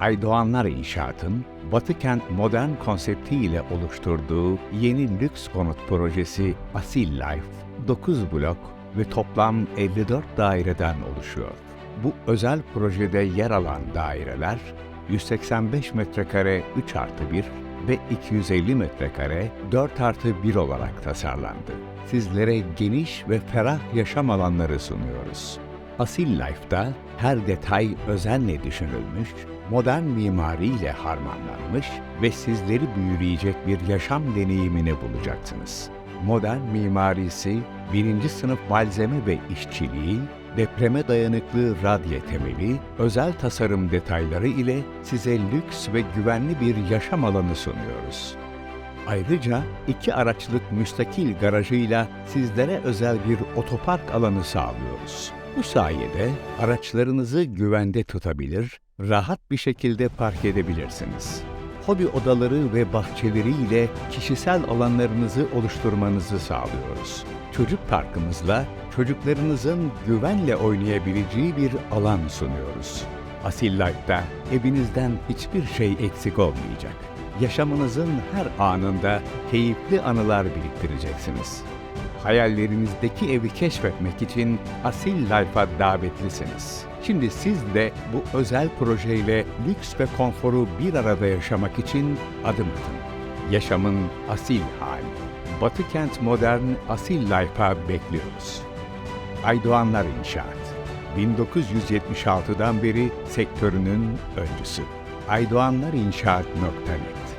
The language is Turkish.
Aydoğanlar İnşaat'ın Batı Kent Modern konseptiyle oluşturduğu yeni lüks konut projesi Asil Life, 9 blok ve toplam 54 daireden oluşuyor. Bu özel projede yer alan daireler 185 metrekare 3 artı 1 ve 250 metrekare 4 artı 1 olarak tasarlandı. Sizlere geniş ve ferah yaşam alanları sunuyoruz. Asil Life'da her detay özenle düşünülmüş, modern mimariyle harmanlanmış ve sizleri büyüleyecek bir yaşam deneyimini bulacaksınız. Modern mimarisi, birinci sınıf malzeme ve işçiliği, depreme dayanıklı radye temeli, özel tasarım detayları ile size lüks ve güvenli bir yaşam alanı sunuyoruz. Ayrıca iki araçlık müstakil garajıyla sizlere özel bir otopark alanı sağlıyoruz. Bu sayede araçlarınızı güvende tutabilir, rahat bir şekilde park edebilirsiniz. Hobi odaları ve bahçeleriyle kişisel alanlarınızı oluşturmanızı sağlıyoruz. Çocuk parkımızla çocuklarınızın güvenle oynayabileceği bir alan sunuyoruz. Asil Life'da evinizden hiçbir şey eksik olmayacak. Yaşamınızın her anında keyifli anılar biriktireceksiniz. Hayallerinizdeki evi keşfetmek için Asil Life'a davetlisiniz. Şimdi siz de bu özel projeyle lüks ve konforu bir arada yaşamak için adım atın. Yaşamın asil hali. Batı Kent Modern Asil Life'a bekliyoruz. Aydoğanlar İnşaat 1976'dan beri sektörünün öncüsü. aydoğanlarinşaat.net